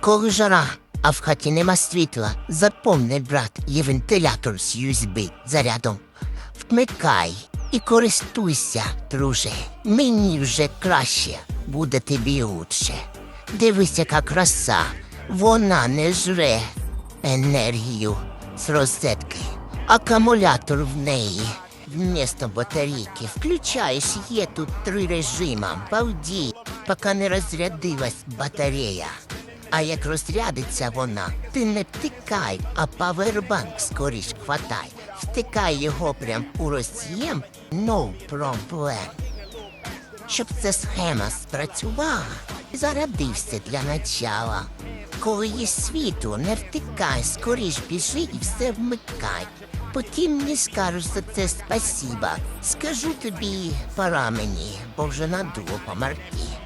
Коли жара, а в хаті нема світла, запомни, брат, є вентилятор з USB зарядом. Вмикай і користуйся, друже. Мені вже краще, буде тобі лучше. Дивись, яка краса, вона не жре енергію з розетки. Акумулятор в неї. Вмісто батарейки включаєш, є тут три режима. Балді, поки не розрядилась батарея. А як розрядиться вона, ти не втикай, а павербанк скоріш хватай. Втикай його прям у роз'єм, no problem. Щоб ця схема спрацювала, зарядився для начала. Коли є світло, не втикай, скоріш біжи і все вмикай. Потім не скажеш за це спасіба. Скажу тобі, пора мені, бо вже надуло по марки.